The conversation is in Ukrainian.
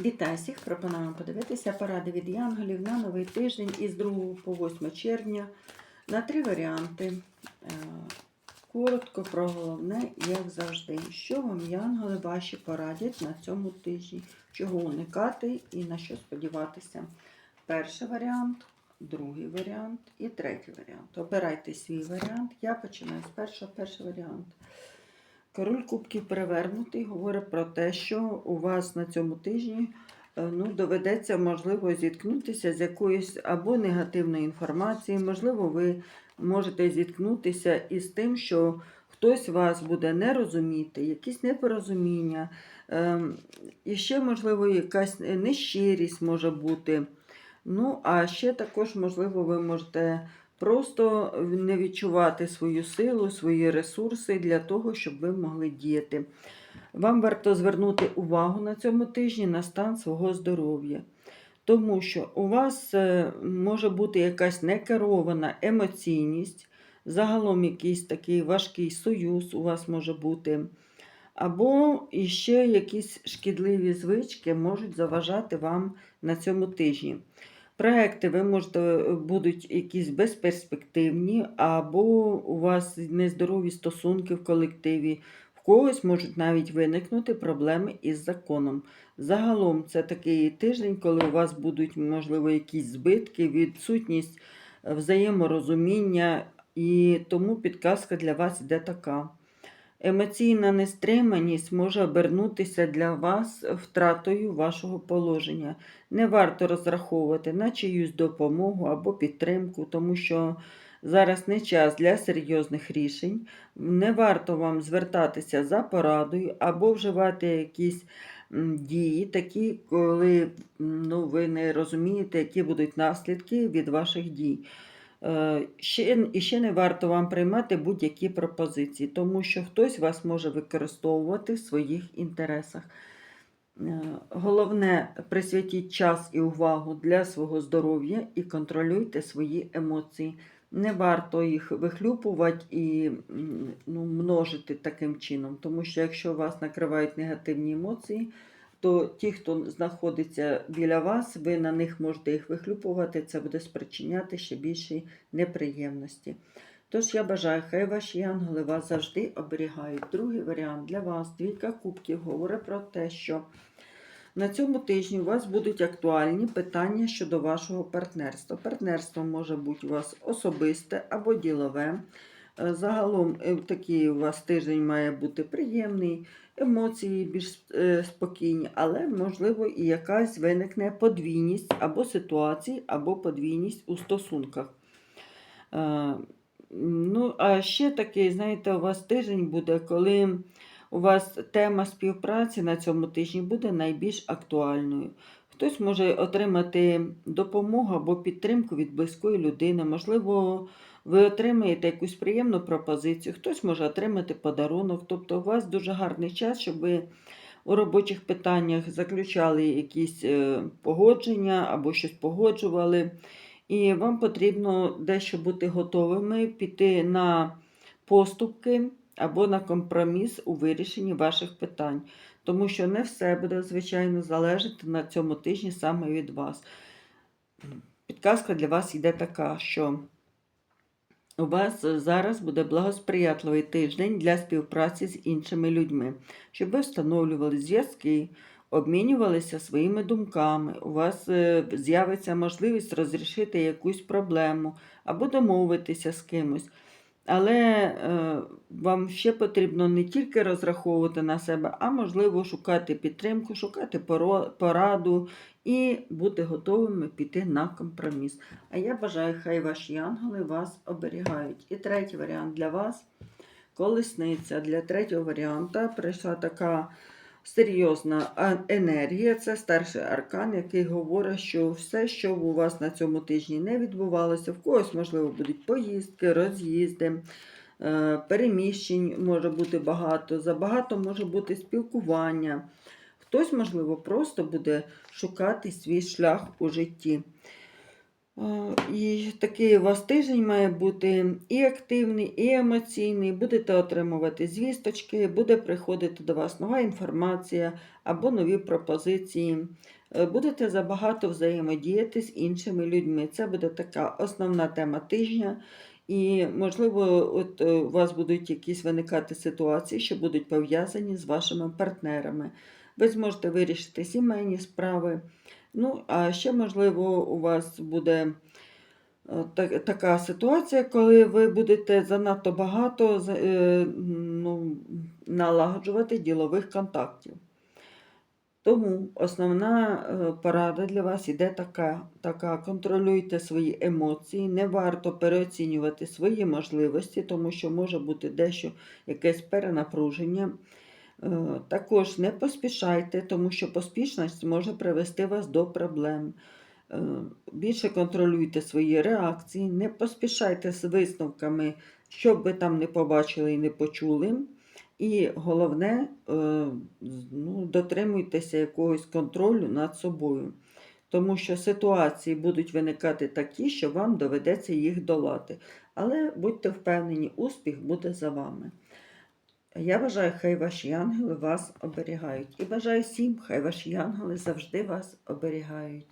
Вітаю всіх! Пропонуємо подивитися поради від Янголів на новий тиждень із 2 по 8 червня на три варіанти. Е, Коротко про головне, як завжди. Що вам Янголи ваші порадять на цьому тижні? Чого уникати і на що сподіватися? Перший варіант, другий варіант і третій варіант. Обирайте свій варіант. Я починаю з першого. Перший варіант. Король Кубків перевернутий говорить про те, що у вас на цьому тижні е, ну, доведеться, можливо, зіткнутися з якоюсь або негативною інформацією, можливо, ви можете зіткнутися із тим, що хтось вас буде не розуміти, якісь непорозуміння, ем, і ще, можливо, якась нещирість може бути. Ну, а ще також, можливо, ви можете просто не відчувати свою силу, свої ресурси для того, щоб ви могли діяти. Вам варто звернути увагу на цьому тижні на стан свого здоров'я. Тому що у вас е, може бути якась некерована емоційність, загалом якийсь такий важкий союз у вас може бути. Або іще якісь шкідливі звички можуть заважати вам на цьому тижні. Проекти ви можете е, будуть якісь безперспективні, або у вас нездорові стосунки в колективі. В когось можуть навіть виникнути проблеми із законом. Загалом це такий тиждень, коли у вас будуть, можливо, якісь збитки, відсутність е, взаєморозуміння, і тому підказка для вас йде така. Емоційна нестриманість може обернутися для вас втратою вашого положення. Не варто розраховувати на чиюсь допомогу або підтримку, тому що зараз не час для серйозних рішень. Не варто вам звертатися за порадою або вживати якісь дії, такі, коли ну, ви не розумієте, які будуть наслідки від ваших дій. Е, Ще, і ще не варто вам приймати будь-які пропозиції, тому що хтось вас може використовувати в своїх інтересах. Е, Головне, присвятіть час і увагу для свого здоров'я і контролюйте свої емоції. Не варто їх вихлюпувати і ну, множити таким чином, тому що якщо вас накривають негативні емоції, то ті, хто знаходиться біля вас, ви на них можете їх вихлюпувати, це буде спричиняти ще більші неприємності. Тож я бажаю, хай ваші янголи вас завжди оберігають. Другий варіант для вас, двійка кубків, говорить про те, що на цьому тижні у вас будуть актуальні питання щодо вашого партнерства. Партнерство може бути у вас особисте або ділове. Е, Загалом е, такий у вас тиждень має бути приємний, емоції більш е, спокійні, але, можливо, і якась виникне подвійність або ситуації, або подвійність у стосунках. Ну, а ще такий, знаєте, у вас тиждень буде, коли у вас тема співпраці на цьому тижні буде найбільш актуальною. Хтось може отримати допомогу або підтримку від близької людини, можливо, ви отримаєте якусь приємну пропозицію, хтось може отримати подарунок. Тобто у вас дуже гарний час, щоб ви у робочих питаннях заключали якісь е, погодження або щось погоджували. І вам потрібно дещо бути готовими піти на поступки або на компроміс у вирішенні ваших питань. Тому що не все буде, звичайно, залежати на цьому тижні саме від вас. Підказка для вас йде така, що у вас зараз буде благосприятливий тиждень для співпраці з іншими людьми, щоб ви встановлювали зв'язки, обмінювалися своїми думками. У вас е, з'явиться можливість розрішити якусь проблему або домовитися з кимось. Але е, вам ще потрібно не тільки розраховувати на себе, а можливо шукати підтримку, шукати пораду і бути готовими піти на компроміс. А я бажаю, хай ваші янголи вас оберігають. І третій варіант для вас колесниця. Для третього варіанта прийшла така серйозна енергія. Це старший аркан, який говорить, що все, що у вас на цьому тижні не відбувалося, в когось, можливо, будуть поїздки, роз'їзди. е, Переміщень може бути багато, забагато може бути спілкування. Хтось, можливо, просто буде шукати свій шлях у житті. І такий у вас тиждень має бути і активний, і емоційний. Будете отримувати звісточки, буде приходити до вас нова інформація або нові пропозиції. Е, Будете забагато взаємодіяти з іншими людьми. Це буде така основна тема тижня. І, можливо, от е, у вас будуть якісь виникати ситуації, що будуть пов'язані з вашими партнерами. Ви зможете вирішити сімейні справи. Ну, а ще, можливо, у вас буде е, така ситуація, коли ви будете занадто багато е, ну, налагоджувати ділових контактів. Тому основна е, порада для вас іде така, така: контролюйте свої емоції, не варто переоцінювати свої можливості, тому що може бути дещо якесь перенапруження. Е, Також не поспішайте, тому що поспішність може привести вас до проблем. Е, Більше контролюйте свої реакції, не поспішайте з висновками, що б ви там не побачили і не почули. І головне, е, ну, дотримуйтеся якогось контролю над собою, тому що ситуації будуть виникати такі, що вам доведеться їх долати. Але будьте впевнені, успіх буде за вами. Я бажаю, хай ваші ангели вас оберігають. І бажаю всім, хай ваші ангели завжди вас оберігають.